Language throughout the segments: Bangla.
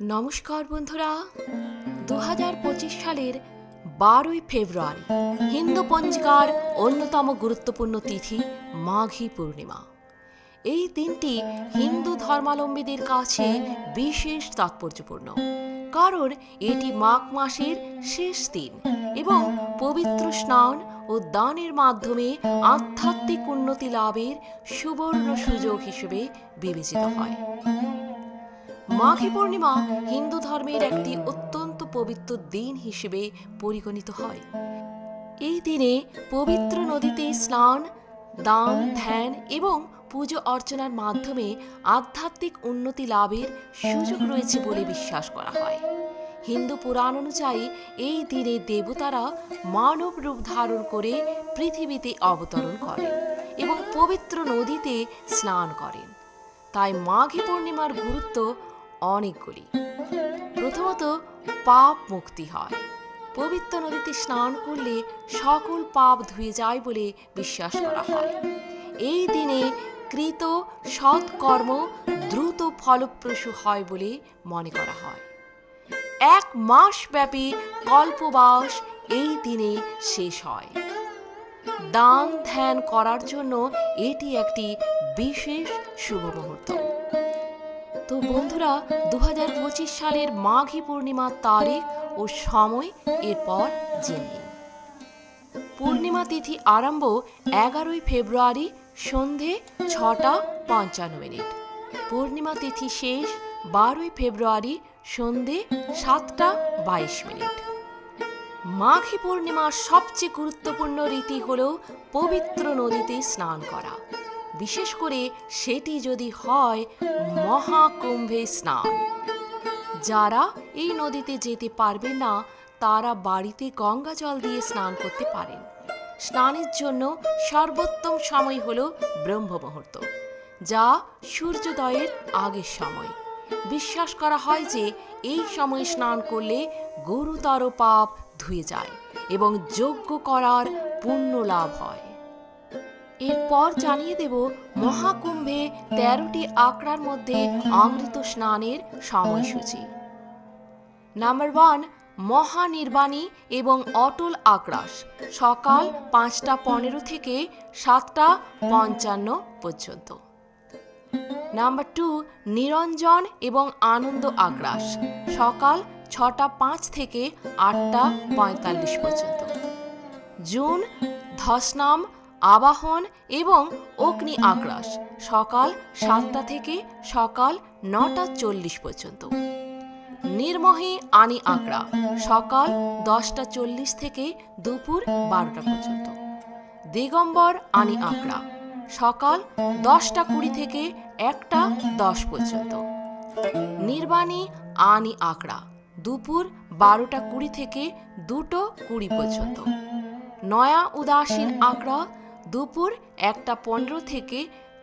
নমস্কার বন্ধুরা। দু সালের বারোই ফেব্রুয়ারি, হিন্দু পঞ্জিকার অন্যতম গুরুত্বপূর্ণ তিথি মাঘী পূর্ণিমা। এই দিনটি হিন্দু ধর্মাবলম্বীদের কাছে বিশেষ তাৎপর্যপূর্ণ, কারণ এটি মাঘ মাসের শেষ দিন এবং পবিত্র স্নান ও দানের মাধ্যমে আধ্যাত্মিক উন্নতি লাভের সুবর্ণ সুযোগ হিসেবে বিবেচিত হয়। মাঘী পূর্ণিমা হিন্দু ধর্মের একটি অত্যন্ত পবিত্র দিন হিসেবে পরিগণিত হয়। এই দিনে পবিত্র নদীতে স্নান, দান, ধ্যান এবং পুজো অর্চনার মাধ্যমে আধ্যাত্মিক উন্নতি লাভের সুযোগ রয়েছে বলে বিশ্বাস করা হয়। হিন্দু পুরাণ অনুযায়ী এই দিনে দেবতারা মানব রূপ ধারণ করে পৃথিবীতে অবতরণ করেন এবং পবিত্র নদীতে স্নান করেন। তাই মাঘী পূর্ণিমার গুরুত্ব অনেকগুলি। প্রথমত, পাপ মুক্তি হয়। পবিত্র নদীতে স্নান করলে সকল পাপ ধুয়ে যায় বলে বিশ্বাস করা হয়। এই দিনে কৃত সৎকর্ম দ্রুত ফলপ্রসূ হয় বলে মনে করা হয়। এক মাস ব্যাপী কল্পবাস এই দিনে শেষ হয়। দান ধ্যান করার জন্য এটি একটি বিশেষ শুভ মুহূর্ত। তো বন্ধুরা দু হাজার পঁচিশ সালের মাঘী পূর্ণিমার তারিখ ও সময় এরপর জেনে। পূর্ণিমা তিথি আরম্ভ এগারোই ফেব্রুয়ারি সন্ধে ছটা পঞ্চান্ন মিনিট। পূর্ণিমা তিথি শেষ বারোই ফেব্রুয়ারি সন্ধে সাতটা বাইশ মিনিট। মাঘী পূর্ণিমার সবচেয়ে গুরুত্বপূর্ণ রীতি হল পবিত্র নদীতে স্নান করা। বিশেষ করে সেটি যদি হয় মহাকুম্ভে স্নান। যারা এই নদীতে যেতে পারবেন না, তারা বাড়িতে গঙ্গা জল দিয়ে স্নান করতে পারেন। স্নানের জন্য সর্বোত্তম সময় হল ব্রহ্ম মুহূর্ত যা সূর্যোদয়ের আগের সময়। বিশ্বাস করা হয় যে এই সময় স্নান করলে গুরুতর পাপ ধুয়ে যায় এবং যজ্ঞ করার পুণ্য লাভ হয়। এরপর জানিয়ে দেব, মহাকুম্ভে তেরোটি আঁকড়ার মধ্যে অমৃত স্নানের সময়সূচি। নাম্বার ওয়ান মহানির্বাণী এবং অটল আগ্রাস। সকাল পাঁচটা পনেরো থেকে সাতটা পঞ্চান্ন পর্যন্ত। নাম্বার টু নিরঞ্জন এবং আনন্দ আগ্রাস। সকাল ছটা পাঁচ থেকে আটটা পঁয়তাল্লিশ পর্যন্ত। জুন ধসনাম আবাহন এবং অগ্নি আগ্রাস। সকাল সাতটা থেকে সকাল নটা চল্লিশ পর্যন্ত। নির্মোহী আনি আগ্রা। সকাল দশটা চল্লিশ থেকে দুপুর বারোটা পর্যন্ত। দিগম্বর আনি আগ্রা। সকাল দশটা কুড়ি থেকে একটা দশ পর্যন্ত। নির্বাণী আনি আঁকড়া দুপুর বারোটা কুড়ি থেকে দুটো কুড়ি পর্যন্ত। নয়া উদাসীন আঁকড়া দুপুর একটা পনেরো থেকে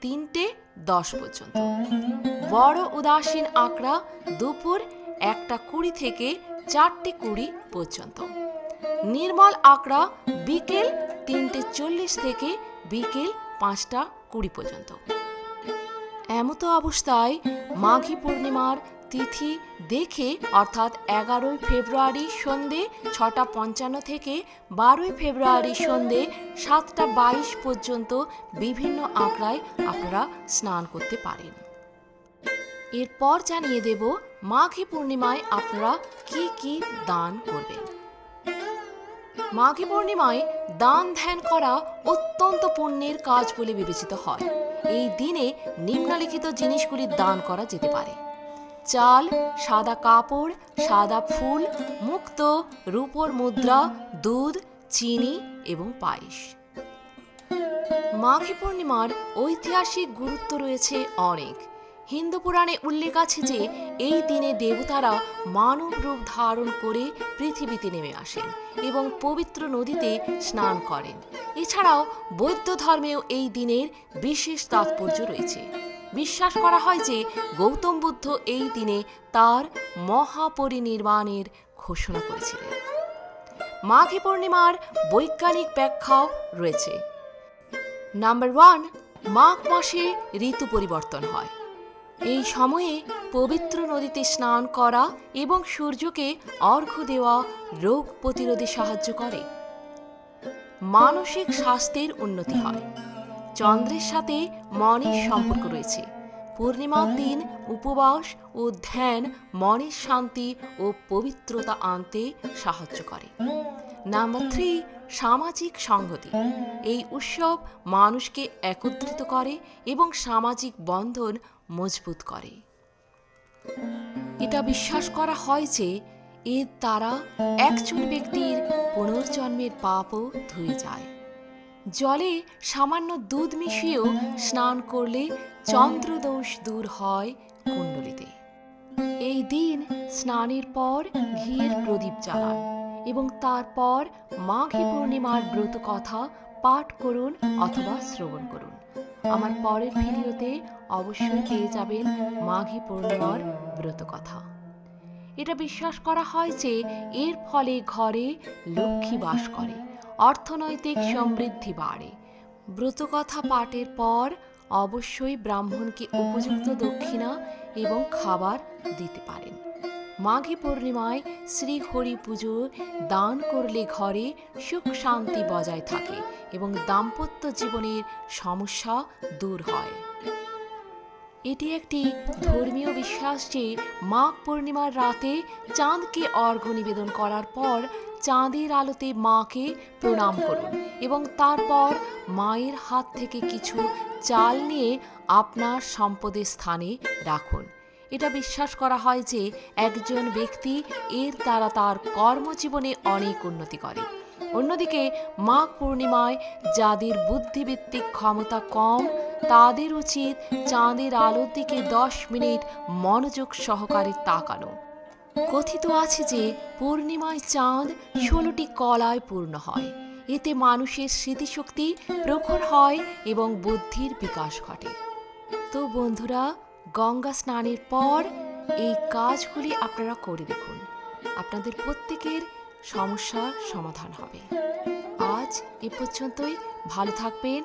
তিনটে দশ পর্যন্ত। বড় উদাসীন আঁকড়া দুপুর একটা কুড়ি থেকে চারটে কুড়ি পর্যন্ত। নির্মল আঁকড়া বিকেল তিনটে চল্লিশ থেকে বিকেল পাঁচটা কুড়ি পর্যন্ত। এমতো অবস্থায় মাঘী পূর্ণিমার তিথি দেখে, অর্থাৎ এগারোই ফেব্রুয়ারি সন্ধে ছটা পঞ্চান্ন থেকে বারোই ফেব্রুয়ারি সন্ধে সাতটা বাইশ পর্যন্ত বিভিন্ন আঁকড়ায় আপনারা স্নান করতে পারেন। এরপর জানিয়ে দেব, মাঘী পূর্ণিমায় আপনারা কি কি দান করবেন। মাঘী পূর্ণিমায় দান ধ্যান করা অত্যন্ত পুণ্যের কাজ বলে বিবেচিত হয়। এই দিনে নিম্নলিখিত জিনিসগুলি দান করা যেতে পারে। চাল, সাদা কাপড়, সাদা ফুল, মুক্ত রূপোর মুদ্রা, দুধ, চিনি এবং পায়েস। মাঘী পূর্ণিমার ঐতিহাসিক গুরুত্ব রয়েছে অনেক। হিন্দু পুরাণে উল্লেখ আছে যে, এই দিনে দেবতারা মানব রূপ ধারণ করে পৃথিবীতে নেমে আসেন এবং পবিত্র নদীতে স্নান করেন। এছাড়াও বৌদ্ধ ধর্মেও এই দিনের বিশেষ তাৎপর্য রয়েছে। বিশ্বাস করা হয় যে গৌতম বুদ্ধ এই দিনে তার মহাপরিনির্বাণের ঘোষণা করেছিলেন। মাঘী পূর্ণিমার বৈজ্ঞানিক ব্যাখ্যাও রয়েছে। নাম্বার ওয়ান, মাঘ মাসে ঋতু পরিবর্তন হয়। এই সময়ে পবিত্র নদীতে স্নান করা এবং সূর্যকে অর্ঘ্য দেওয়া রোগ প্রতিরোধে সাহায্য করে। মানসিক স্বাস্থ্যের উন্নতি হয়। চন্দ্রের সাথে মনের সম্পর্ক রয়েছে। পূর্ণিমার দিন উপবাস ও ধ্যান মনের শান্তি ও পবিত্রতা আনতে সাহায্য করে। নাম্বার থ্রি, সামাজিক সংহতি। এই উৎসব মানুষকে একত্রিত করে এবং সামাজিক বন্ধন মজবুত করে। এটা বিশ্বাস করা হয় যে এর দ্বারা একজন ব্যক্তির পুনর্জন্মের পাপও ধুয়ে যায়। জলে সামান্য দুধ মিশিয়েও স্নান করলে চন্দ্রদোষ দূর হয় কুণ্ডলিতে। এই দিন স্নানের পর ঘিয়ের প্রদীপ জ্বালান এবং তারপর মাঘী পূর্ণিমার ব্রত কথা পাঠ করুন অথবা শ্রবণ করুন। আমার পরের ভিডিওতে অবশ্যই পেয়ে যাবেন মাঘী পূর্ণিমার ব্রত কথা। এটা বিশ্বাস করা হয় যে এর ফলে ঘরে লক্ষ্মী বাস করে অর্থনৈতিক সমৃদ্ধি বাড়ে। ব্রতকথা পাঠের পর অবশ্যই ব্রাহ্মণকে উপযুক্ত দক্ষিণা এবং খাবার দিতে পারেন। মাঘী পূর্ণিমায় শ্রী হরি পুজো দান করলে ঘরে সুখ শান্তি বজায় থাকে এবং দাম্পত্য জীবনের সমস্যা দূর হয়। এটি একটি ধর্মীয় বিশ্বাস যে মাঘ পূর্ণিমার রাতে চাঁদকে অর্ঘ্য নিবেদন করার পর চাঁদের আলোতে মাকে প্রণাম করুন এবং তারপর মায়ের হাত থেকে কিছু চাল নিয়ে আপনার সম্পদের স্থানে রাখুন। এটা বিশ্বাস করা হয় যে একজন ব্যক্তি এর দ্বারা তার কর্মজীবনে অনেক উন্নতি করে। অন্যদিকে মাঘ পূর্ণিমায় যাদের বুদ্ধিভিত্তিক ক্ষমতা কম তাদের উচিত চাঁদের আলোর দিকে দশ মিনিট মনোযোগ সহকারে তাকানো। কথিত আছে যে, পূর্ণিমায় চাঁদ ষোলোটি কলায় পূর্ণ হয়। এতে মানুষের স্মৃতিশক্তি প্রখর হয় এবং বুদ্ধির বিকাশ ঘটে। তো বন্ধুরা, গঙ্গা স্নানের পর এই কাজগুলি আপনারা করে দেখুন। আপনাদের প্রত্যেকের সমস্যার সমাধান হবে। আজ এ পর্যন্তই। ভালো থাকবেন।